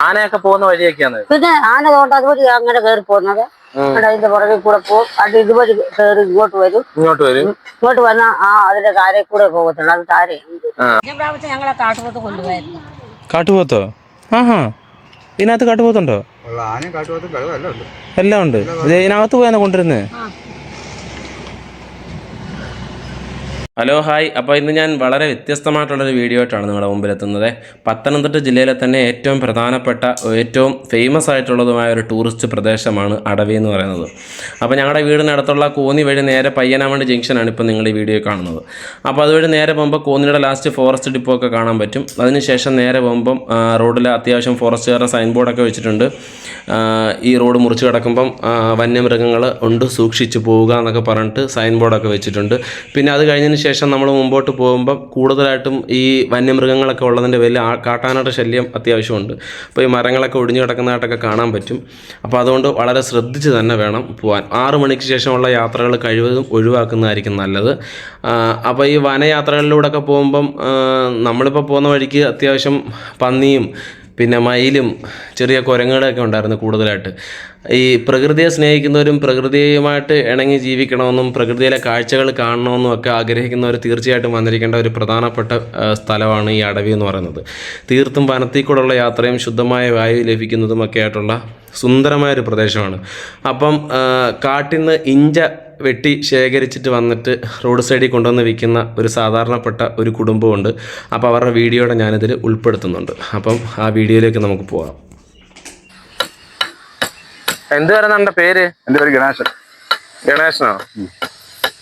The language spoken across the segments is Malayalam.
ആനയൊക്കെ പോകുന്ന വഴിയൊക്കെയാണ്. പിന്നെ ആന കൊണ്ട് അതുവഴി അങ്ങനെ കയറി പോകുന്നത്. അതിന്റെ പുറകെ കൂടെ പോകും. അത് ഇതുവഴി കയറി ഇങ്ങോട്ട് വരും. ഇങ്ങോട്ട് വരും. ഇങ്ങോട്ട് വന്നാൽ ആ അതിന്റെ താരെ കൂടെ പോകത്തുള്ളൂ. അത് താരെ. പ്രാവശ്യം ഞങ്ങളെ കാട്ടുപോത്ത് കൊണ്ടുപോയിരുന്നു കാട്ടുപോത്തോ? ആഹാ. ഇതിനകത്ത് കാട്ടുപോത്തുണ്ടോ? എല്ലാം ഉണ്ട്. എല്ലാം ഉണ്ട്. ഇത് ഇതിനകത്ത് പോയാണ് കൊണ്ടിരുന്നേ ഹലോ ഹായ്. അപ്പോൾ ഇന്ന് ഞാൻ വളരെ വ്യത്യസ്തമായിട്ടുള്ളൊരു വീഡിയോ ആയിട്ടാണ് നിങ്ങളുടെ മുമ്പിൽ എത്തുന്നത് പത്തനംതിട്ട ജില്ലയിലെ തന്നെ ഏറ്റവും പ്രധാനപ്പെട്ട ഏറ്റവും ഫേമസ് ആയിട്ടുള്ളതുമായ ഒരു ടൂറിസ്റ്റ് പ്രദേശമാണ് അടവി എന്ന് പറയുന്നത്. അപ്പോൾ ഞങ്ങളുടെ വീടിനടുത്തുള്ള കോന്നി വഴി നേരെ പയ്യനാമണ്ടി ജംഗ്ഷനാണ് ഇപ്പോൾ നിങ്ങൾ ഈ വീഡിയോ കാണുന്നത്. അപ്പോൾ അതുവഴി നേരെ പോകുമ്പോൾ കോന്നിയുടെ ലാസ്റ്റ് ഫോറസ്റ്റ് ഡിപ്പോ ഒക്കെ കാണാൻ പറ്റും. അതിനുശേഷം നേരെ പോകുമ്പം റോഡിൽ അത്യാവശ്യം ഫോറസ്റ്റുകാരുടെ സൈൻ ബോർഡൊക്കെ വെച്ചിട്ടുണ്ട്. ഈ റോഡ് മുറിച്ച് കിടക്കുമ്പം വന്യമൃഗങ്ങൾ ഉണ്ട് സൂക്ഷിച്ചു പോവുക എന്നൊക്കെ പറഞ്ഞിട്ട് സൈൻ ബോർഡൊക്കെ വെച്ചിട്ടുണ്ട്. പിന്നെ അത് കഴിഞ്ഞതിന് ശേഷം നമ്മൾ മുമ്പോട്ട് പോകുമ്പം കൂടുതലായിട്ടും ഈ വന്യമൃഗങ്ങളൊക്കെ ഉള്ളതിന്റെ പേരിൽ ആ കാട്ടാനയുടെ ശല്യം അത്യാവശ്യമുണ്ട്. അപ്പോൾ ഈ മരങ്ങളൊക്കെ ഒടിഞ്ഞു കിടക്കുന്നതായിട്ടൊക്കെ കാണാൻ പറ്റും. അപ്പോൾ അതുകൊണ്ട് വളരെ ശ്രദ്ധിച്ച് തന്നെ വേണം പോകാൻ ആറ് മണിക്ക് ശേഷമുള്ള യാത്രകൾ കഴിവതും ഒഴിവാക്കുന്നതായിരിക്കും നല്ലത്. അപ്പോൾ ഈ വനയാത്രകളിലൂടെയൊക്കെ പോകുമ്പം നമ്മളിപ്പോൾ പോകുന്ന വഴിക്ക് അത്യാവശ്യം പന്നിയും പിന്നെ മയിലും ചെറിയ കുരങ്ങുകളൊക്കെ ഉണ്ടായിരുന്നു കൂടുതലായിട്ട്. ഈ പ്രകൃതിയെ സ്നേഹിക്കുന്നവരും പ്രകൃതിയുമായിട്ട് ഇണങ്ങി ജീവിക്കണമെന്നും പ്രകൃതിയിലെ കാഴ്ചകൾ കാണണമെന്നും ഒക്കെ ആഗ്രഹിക്കുന്നവർ തീർച്ചയായിട്ടും വന്നിരിക്കേണ്ട ഒരു പ്രധാനപ്പെട്ട സ്ഥലമാണ് ഈ അടവി എന്ന് പറയുന്നത്. തീർത്തും വനത്തിൽ കൂടെയുള്ള യാത്രയും ശുദ്ധമായ വായു ലഭിക്കുന്നതും ഒക്കെ ആയിട്ടുള്ള സുന്ദരമായ ഒരു പ്രദേശമാണ്. അപ്പം കാട്ടിൽ നിന്ന് ഇഞ്ച വെട്ടി ശേഖരിച്ചിട്ട് വന്നിട്ട് റോഡ് സൈഡിൽ കൊണ്ടുവന്ന് വിൽക്കുന്ന ഒരു സാധാരണപ്പെട്ട ഒരു കുടുംബമുണ്ട് അപ്പോൾ അവരുടെ വീഡിയോയുടെ ഞാനിതിൽ ഉൾപ്പെടുത്തുന്നുണ്ട്. അപ്പം ആ വീഡിയോയിലേക്ക് നമുക്ക് പോകാം. എന്ത് വരുന്ന എന്റെ പേര്? എന്റെ പേര് ഗണേശൻ. ഗണേശനോ?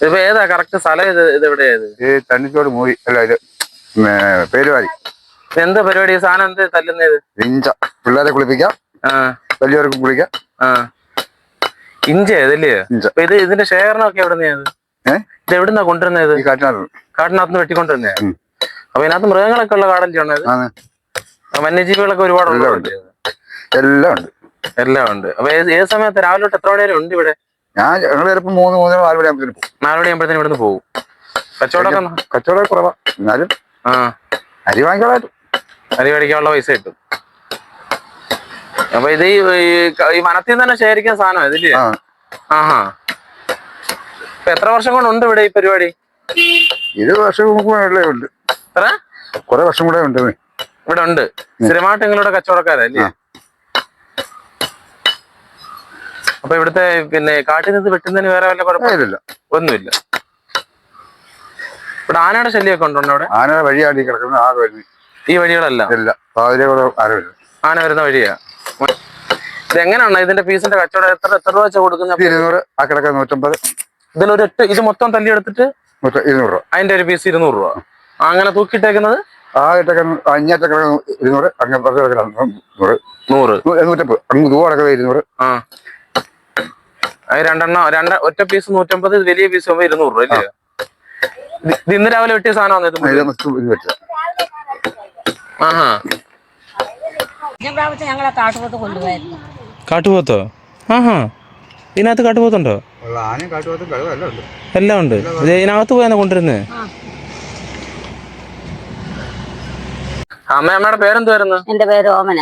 ഇപ്പൊ ഏതാ? കറക്റ്റ് സ്ഥലം ഇത് ഇത് എവിടെയായത് ഈ തണ്ണിച്ചോട് മൂവി അല്ല ഇത് പേരുവാരി. എന്താ പരിപാടി? സാധനം എന്ത് തല്ലുന്നത്? ഇഞ്ച. പിള്ളേരെ കുളിപ്പിക്കാം. വലിയവർക്ക് കുളിക്കാം. ആ. ഇഞ്ച ഇതല്ലേ ഇഞ്ച. ഇത് ഇതിന്റെ ശേഖരണമൊക്കെ എവിടുന്നാ ഇത്? ഏഹ് ഇത് എവിടുന്നാ കൊണ്ടുവരുന്നത് ഈ കാറ്റിനകത്ത് കാട്ടിനകത്ത് വെട്ടിക്കൊണ്ടുവരുന്നേ? ഉം. അപ്പൊ ഇതിനകത്ത് മൃഗങ്ങളൊക്കെ ഉള്ള കാടല്ലേ ഉള്ളത്? ആണ്. വന്യജീവികളൊക്കെ ഒരുപാട് എല്ലാം ഉണ്ട്. എല്ലാം ഉണ്ട് എല്ലാം ഉണ്ട്. അപ്പൊ ഏത് ഏത് സമയത്ത് രാവിലെ തൊട്ട് എത്ര മണി വരെ ഉണ്ട് ഇവിടെ? ഞാൻ ഞങ്ങൾ ചിലപ്പോൾ മൂന്ന് മൂന്നര നാല് മണി ആകുമ്പോഴത്തേന് പോകും. നാല് മണിയാകുമ്പോഴത്തേനും ഇവിടുന്ന് പോകും. കച്ചവടമൊക്കെ ന- കച്ചവടം കുറവാ. എന്നാലും ആ. അരി വാങ്ങിക്കാളായിട്ട് അരി മേടിക്കാനുള്ള പൈസ കിട്ടും. അപ്പൊ ഇത് ഈ മനത്തിൽ വനത്തിൽ തന്നെ ശേഖരിക്കുന്ന സാധനം ഇതില്ലേ ആ. ആഹാ. എത്ര വർഷം കൊണ്ടുണ്ട് ഇവിടെ ഈ പരിപാടി? ഇത് വർഷം ഉണ്ട് എത്ര? കുറെ വർഷം കൂടെ ഉണ്ട്. ഇവിടെ ഉണ്ട്. സ്ഥിരമായിട്ട് നിങ്ങളുടെ കച്ചവടക്കാരല്ലേ. അപ്പൊ ഇവിടുത്തെ പിന്നെ കാട്ടിൽ നിന്ന് വെട്ടുന്നതിന് വേറെ വല്ല കുഴപ്പമില്ല ഒന്നുമില്ല. ഇവിടെ ആനയുടെ ശല്യമൊക്കെ ഉണ്ടോ അവിടെ? ആന വഴിയാടി കിടക്കുന്ന ആ വഴി. ഈ വഴികളല്ല? ആന വരുന്ന വഴിയാ? ഇത് എങ്ങനെയാണ് ഇതിന്റെ ഫീസിന്റെ കച്ചവടം? എത്ര എത്ര രൂപ വെച്ചാൽ കൊടുക്കുന്നത് ഇരുന്നൂറ് ആ കിടക്ക നൂറ്റമ്പത്. ഇത് മൊത്തം തല്ലി എടുത്തിട്ട് ഇരുന്നൂറ് രൂപ. അതിന്റെ ഒരു പീസ് ഇരുന്നൂറ് രൂപ. ആ, അങ്ങനെ തൂക്കിയിട്ടേക്കുന്നത്? ആ ഇട്ടൊക്കെ അഞ്ഞാറ്റ കിടക്കുന്ന ഇരുന്നൂറ് അങ്ങനെ പത്ത് കിടക്കുന്ന നൂറ്. നൂറ്. നൂറ്റമ്പത് അങ്ങ് ദൂരെ കിടക്കുന്നത് ഇരുന്നൂറ്. ആ. അത് രണ്ടെണ്ണം രണ്ട് ഒറ്റ പീസ് നൂറ്റമ്പത് വലിയ പീസ് ആകുമ്പോൾ ഇരുന്നൂറ് രൂപ അല്ലേ? ഇത് ഇന്ന് രാവിലെ വെട്ടിയ സാധനം ഇത്? ആ, ഇത് മുഴുവൻ? മൊത്തം ഇത് വെച്ച. ആഹാ. പ്രാവശ്യം ഞങ്ങളെ കാട്ടുപോത്ത് കൊണ്ടുപോയിരുന്നു കാട്ടുപോത്തോ? ആഹാ. ഇതിനകത്ത് കാട്ടുപോത്തുണ്ടോ? എല്ലാം ഉണ്ട്. എല്ലാം ഉണ്ട്. ഇത് ഇതിനകത്ത് പോയാൽ കൊണ്ടിരുന്നേ അമ്മ അമ്മയുടെ പേരെന്ത് വരുന്നു? എന്റെ പേര് ഓമന.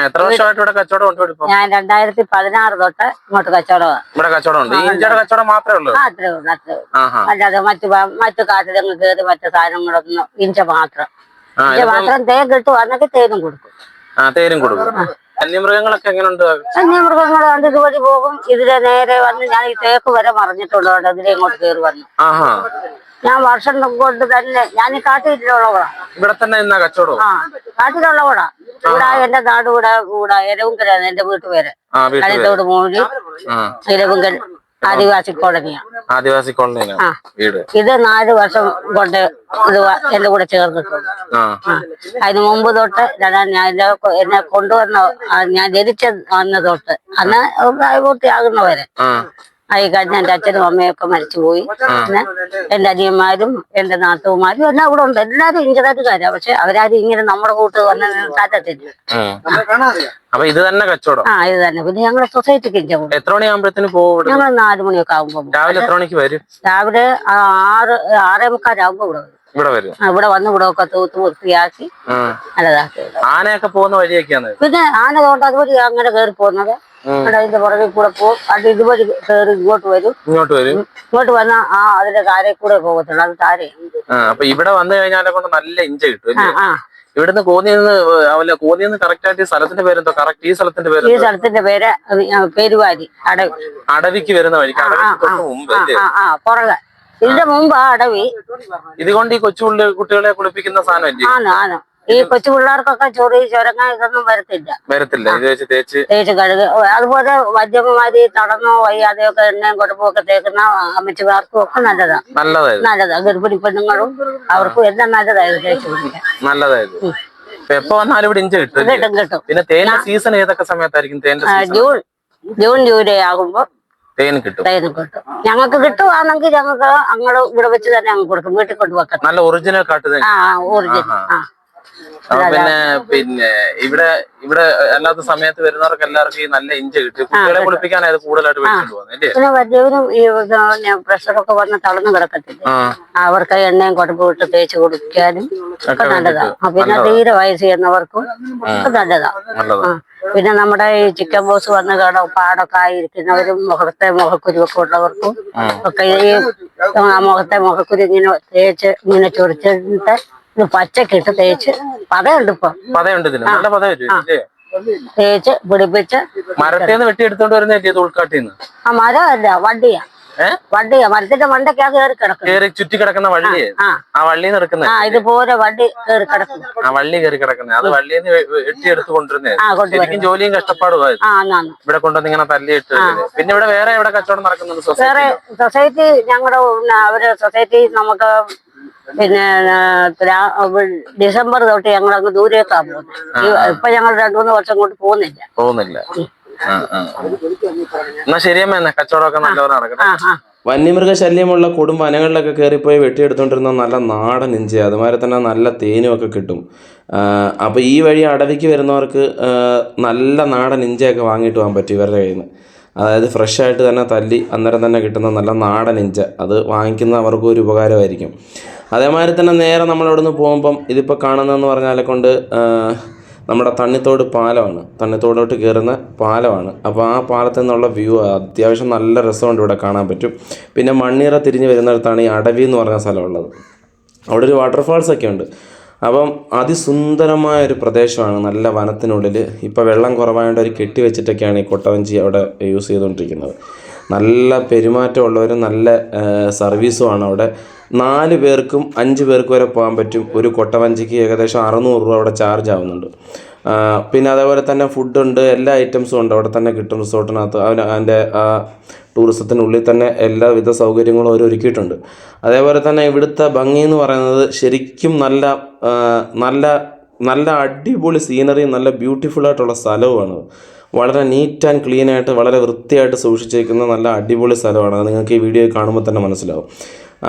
എത്ര വർഷമായിട്ട് ഇവിടെ കച്ചവടം ഉണ്ട് ഞാൻ രണ്ടായിരത്തി പതിനാറ് തൊട്ട് ഇങ്ങോട്ട് കച്ചവടമാണ് ഇവിടെ കച്ചവടം ഉണ്ട്. ഇഞ്ചിയുടെ കച്ചവടം മാത്രമേ ഉള്ളൂ? ആ അത്രേ ഉള്ളൂ അത്രേ ഉള്ളൂ. അല്ലാതെ മറ്റു മറ്റു കാട്ടിലങ്ങ് കയറി മറ്റു സാധനങ്ങളൊന്നും ഇഞ്ച മാത്രം. ആ ഇഞ്ച മാത്രം തേൻ കിട്ടുവാണെങ്കിൽ തേനും കൊടുക്കും. ആ തേരും കൊടുക്കും. വന്യമൃഗങ്ങളൊക്കെ എങ്ങനെയുണ്ട് വന്യമൃഗങ്ങൾ കണ്ട് ഇതുവഴി പോകും. ഇതിലെ നേരെ വന്ന് ഞാൻ ഈ തേക്ക് വരെ മറിഞ്ഞിട്ടുള്ളതുകൊണ്ട് ഇതിലെ ഇങ്ങോട്ട് കയറി വന്നു. ഞാൻ വർഷം കൊണ്ട് തന്നെ ഞാൻ ഈ കാട്ടിലുള്ളവളാ. ഇവിടെ തന്നെ ഇന്നാ കച്ചവടം? ആ കാട്ടിലുള്ളവളാ. ഇവിടെ എന്റെ നാട് ഇവിടെ ഇവിടെ എരവുങ്കലാണ് എന്റെ വീട്ടുപേര്. കലിത്തോട് മൂഴി ആ. എരവുങ്കൽ ആദിവാസി കോളനിയാണ് ആദിവാസി കോളനിയാണ് വീട്? ഇത് നാല് വർഷം കൊണ്ട് ഇത് എന്റെ കൂടെ ചേർന്നിട്ടുണ്ട്. അതിന് മുമ്പ് തൊട്ട് ഞാൻ എന്നെ കൊണ്ടുവന്ന ഞാൻ ജനിച്ച വന്ന തൊട്ട് അന്ന് പ്രായപൂർത്തിയാകുന്നവരെ. ആ ആയി കഴിഞ്ഞ എന്റെ അച്ഛനും അമ്മയും ഒക്കെ മരിച്ചുപോയി പിന്നെ എന്റെ അനിയന്മാരും എന്റെ നാത്തുമാരും എല്ലാം ഇവിടെ ഉണ്ട്. എല്ലാരും ഇഞ്ചതാറ്റുകാരാ പക്ഷെ അവരാരും ഇങ്ങനെ നമ്മുടെ കൂട്ട് വന്ന് താറ്റത്തില്ല. അപ്പൊ ഇത് തന്നെ കച്ചവടം? ആ ഇത് തന്നെ. പിന്നെ ഞങ്ങളെ സൊസൈറ്റിക്ക് ഇഞ്ച എത്ര മണിയാകുമ്പോഴത്തേന് പോകും ഞങ്ങൾ നാലു മണിയൊക്കെ ആകുമ്പോ പോകും. രാവിലെ എത്ര മണിക്ക് വരും? രാവിലെ ആറ് ആറേ മുക്കാലാകുമ്പോ ഇവിടെ വരും. ഇവിടെ വരും. ആ, ഇവിടെ വന്ന് ഇവിടെ ഒക്കെ തൂത്ത് വൃത്തിയാക്കി. നല്ലതാക്കി ആനയൊക്കെ പോകുന്ന വഴിയൊക്കെയാണ് പിന്നെ ആന തോട്ടം അതുവഴി അങ്ങനെ കയറി പോകുന്നത്. അതിന്റെ പുറകിൽ കൂടെ പോകും. അത് ഇതുവഴി കയറി ഇങ്ങോട്ട് വരും. ഇങ്ങോട്ട് വരും. ഇങ്ങോട്ട് വന്നാ ആ അതിന്റെ താരെ കൂടെ പോകത്തുള്ളൂ. അത് താരെ അപ്പൊ ഇവിടെ വന്നു കഴിഞ്ഞാലെ കൊണ്ട് നല്ല ഇഞ്ച കിട്ടും ഇവിടുന്ന് കോന്നിന്ന് അല്ല കോന്നിന്ന് കറക്റ്റ് ആയിട്ട് ഈ സ്ഥലത്തിന്റെ പേരെന്തോ കറക്റ്റ് ഈ സ്ഥലത്തിന്റെ പേര് ഈ സ്ഥലത്തിന്റെ പേര് പെരുവാരി അടവി. അടവിക്ക് വരുന്ന വഴിക്ക് അടവിക്ക് മുമ്പ് പുറകെ. ഇതിന്റെ മുമ്പ് അടവി. ഇതുകൊണ്ട് ഈ കൊച്ചു കുട്ടികളെ കുളിപ്പിക്കുന്ന സാധനം ഈ കൊച്ചു പിള്ളേർക്കൊക്കെ ചൊറി ചൊരങ്ങ ഇതൊന്നും വരത്തില്ല. വരത്തില്ല തേച്ച് കഴുകി. അതുപോലെ വൈദ്യന്മാര് തടന്നോ വയ്യാതെയൊക്കെ എണ്ണയും കൊടുപ്പൊക്കെ തേക്കുന്ന അമ്മച്ചിമാർക്കും ഒക്കെ നല്ലതാ. നല്ലതാണ് നല്ലതാ. ഗർഭിണി പെണ്ണുങ്ങളും അവർക്കും എല്ലാം നല്ലതായത് തേച്ച് നല്ലതായിരുന്നു എപ്പോ വന്നാലും ഇവിടെ ഇഞ്ചി കിട്ടും? കിട്ടും കിട്ടും. പിന്നെ തേന്റെ സീസൺ ഏതൊക്കെ സമയത്തായിരിക്കും തേന്റെ ജൂൺ ജൂൺ ജൂലൈ ആകുമ്പോ തേൻ കിട്ടും. തേന് കിട്ടും. ഞങ്ങൾക്ക് കിട്ടുവാണെങ്കിൽ ഞങ്ങൾക്ക് അങ്ങോട്ട് ഇവിടെ വെച്ച് തന്നെ അങ്ങ് കൊടുക്കും. വീട്ടിൽ കൊണ്ടുവെക്കാം നല്ല ഒറിജിനൽ കാട്ടു തേൻ ആ ഒറിജിനൽ ആ. പിന്നെ പിന്നെ ഇവിടെ ഇവിടെ അല്ലാത്ത സമയത്ത് വരുന്നവർക്ക് എല്ലാവർക്കും ഈ നല്ല ഇഞ്ചി കിട്ടി. കുട്ടികളെ കുളിപ്പിക്കാനായത് കൂടുതലായിട്ട് മേടിച്ചിട്ട് പോകുന്നത് അല്ലേ? പിന്നെ വലിയവരും ഈ പിന്നെ പ്രഷറൊക്കെ വന്ന് തളർന്നു കിടക്കത്തില്ല? അവർക്ക് എണ്ണയും കൊടുപ്പ് വിട്ട് തേച്ച് കുടിക്കാനും ഒക്കെ നല്ലതാണ് നല്ലതാ. പിന്നെ തീരെ വയസ്സ് ചെയ്യുന്നവർക്കും ഒക്കെ നല്ലതാ. നല്ലതാ. പിന്നെ നമ്മുടെ ഈ ചിക്കൻ ബോസ് വന്ന് കട പാടൊക്കെ ആയിരിക്കുന്നവരും മുഖത്തെ മുഖക്കുരുവൊക്കെ ഉള്ളവർക്കും ഒക്കെ ഈ മുഖത്തെ മുഖക്കുരു ഇങ്ങനെ തേച്ച് ഇങ്ങനെ ചൊറിച്ചിട്ട് പച്ചക്കിട്ട് തേച്ച് പതയുണ്ട് ഇപ്പൊ. പതയുണ്ട് ഇതിന്. നല്ല പത തേച്ച് പിടിപ്പിച്ച് മരത്തേന്ന് വെട്ടിയെടുത്തോണ്ട് വരുന്ന ഉൾക്കാട്ടിന്ന് ആ മരമല്ല വണ്ടിയാ. വണ്ടിയാ. മരത്തിന്റെ മണ്ടയ്ക്കാ കയറി കിടക്കും ചുറ്റി കിടക്കുന്ന വള്ളിയെ? ആ വള്ളി വള്ളിന്ന് എടുക്കുന്ന? ആ ഇതുപോലെ വണ്ടി കയറി കിടക്കുന്നു. ആ വള്ളി കയറി കിടക്കുന്നത് അത് വള്ളിന്ന് വെട്ടി എടുത്ത് കൊണ്ടുവരുന്നേ. ആ ജോലിയും കഷ്ടപ്പാടുമായിരുന്നു എന്നാന്ന് ഇവിടെ കൊണ്ടുവന്ന് ഇങ്ങനെ തല്ലിയിട്ട് പിന്നെ ഇവിടെ വേറെ എവിടെ കച്ചവടം നടക്കുന്നുണ്ട് സൊസൈറ്റി ഞങ്ങളുടെ അവർ സൊസൈറ്റി നമുക്ക് പിന്നെ ഡിസംബർ തൊട്ട് ഞങ്ങൾ അങ്ങ് ദൂരേക്കാ പോകുന്നത്. ഇപ്പൊ ഞങ്ങൾ രണ്ടു മൂന്ന് വർഷം കൊണ്ട് പോകുന്നില്ല. പോകുന്നില്ല. ആ, ആ. എന്നാ ശരിയമ്മ എന്നാ കച്ചവടമൊക്കെ നല്ലപോലെ നടക്കട്ടെ. വന്യമൃഗ ശല്യമുള്ള കൊടും വനങ്ങളിലൊക്കെ കയറിപ്പോയി വെട്ടിയെടുത്തോണ്ടിരുന്ന നല്ല നാടൻ ഇഞ്ചി അതുമാതിരി തന്നെ നല്ല തേനും ഒക്കെ കിട്ടും അപ്പോൾ ഈ വഴി അടവിക്ക് വരുന്നവർക്ക് നല്ല നാടൻ ഇഞ്ചയൊക്കെ വാങ്ങിയിട്ട് പോകാൻ പറ്റും ഇവരുടെ കയ്യിൽ നിന്ന് അതായത് ഫ്രഷ് ആയിട്ട് തന്നെ തല്ലി അന്നേരം തന്നെ കിട്ടുന്ന നല്ല നാടൻ ഇഞ്ച. അത് വാങ്ങിക്കുന്നവർക്കും ഒരു ഉപകാരമായിരിക്കും. അതേമാതിരി തന്നെ നേരെ നമ്മളിവിടുന്ന് പോകുമ്പം ഇതിപ്പോൾ കാണുന്നതെന്ന് പറഞ്ഞാലെ കൊണ്ട് നമ്മുടെ തണ്ണിത്തോട് പാലമാണ്. തണ്ണിത്തോടോട്ട് കയറുന്ന പാലമാണ്. അപ്പോൾ ആ പാലത്തിൽ നിന്നുള്ള വ്യൂ അത്യാവശ്യം നല്ല രസമുണ്ട് ഇവിടെ കാണാൻ പറ്റും. പിന്നെ മണ്ണീറ തിരിഞ്ഞ് വരുന്നിടത്താണ് ഈ അടവി എന്ന് പറഞ്ഞ സ്ഥലമുള്ളത്. അവിടെ ഒരു വാട്ടർഫാൾസ് ഒക്കെ ഉണ്ട്. അപ്പം അതിസുന്ദരമായ ഒരു പ്രദേശമാണ് നല്ല വനത്തിനുള്ളിൽ ഇപ്പോൾ വെള്ളം കുറവായതുകൊണ്ട് ഒരു കെട്ടി വെച്ചിട്ടൊക്കെയാണ് ഈ കൊട്ടവഞ്ചി അവിടെ യൂസ് ചെയ്തുകൊണ്ടിരിക്കുന്നത് നല്ല പെരുമാറ്റമുള്ളവരും നല്ല സർവീസുമാണ് അവിടെ. നാല് പേർക്കും അഞ്ച് പേർക്കും വരെ പോകാൻ പറ്റും. ഒരു കൊട്ടവഞ്ചിക്ക് ഏകദേശം അറുന്നൂറ് രൂപ അവിടെ ചാർജ് ആവുന്നുണ്ട്. പിന്നെ അതേപോലെ തന്നെ ഫുഡുണ്ട് എല്ലാ ഐറ്റംസും ഉണ്ട് അവിടെ തന്നെ കിട്ടും റിസോർട്ടിനകത്ത് അവന് അതിന്റെ ടൂറിസത്തിനുള്ളിൽ തന്നെ എല്ലാവിധ സൗകര്യങ്ങളും അവർ ഒരുക്കിയിട്ടുണ്ട്. അതേപോലെ തന്നെ ഇവിടുത്തെ ഭംഗി എന്ന് പറയുന്നത് ശരിക്കും നല്ല നല്ല നല്ല അടിപൊളി സീനറിയും നല്ല ബ്യൂട്ടിഫുൾ ആയിട്ടുള്ള സ്ഥലവുമാണ്. വളരെ നീറ്റ് ആൻഡ് ക്ലീൻ ആയിട്ട് വളരെ വൃത്തിയായിട്ട് സൂക്ഷിച്ചിരിക്കുന്ന നല്ല അടിപൊളി സ്ഥലമാണ്. അത് നിങ്ങൾക്ക് ഈ വീഡിയോ കാണുമ്പോൾ തന്നെ മനസ്സിലാവും.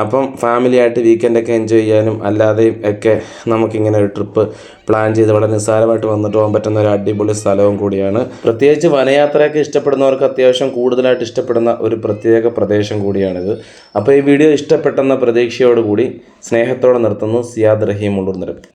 അപ്പം ഫാമിലി ആയിട്ട് വീക്കെൻഡൊക്കെ എൻജോയ് ചെയ്യാനും അല്ലാതെയും ഒക്കെ നമുക്കിങ്ങനെ ഒരു ട്രിപ്പ് പ്ലാൻ ചെയ്ത് വളരെ നിസ്സാരമായിട്ട് വന്നിട്ട് പോകാൻ പറ്റുന്ന ഒരു അടിപൊളി സ്ഥലവും കൂടിയാണ്. പ്രത്യേകിച്ച് വനയാത്രയൊക്കെ ഇഷ്ടപ്പെടുന്നവർക്ക് അത്യാവശ്യം കൂടുതലായിട്ട് ഇഷ്ടപ്പെടുന്ന ഒരു പ്രത്യേക പ്രദേശം കൂടിയാണിത്. അപ്പോൾ ഈ വീഡിയോ ഇഷ്ടപ്പെട്ടെന്ന പ്രതീക്ഷയോടുകൂടി സ്നേഹത്തോടെ നിർത്തുന്നു സിയാദ് റഹീം ഉള്ളൂർ നിരപ്പ്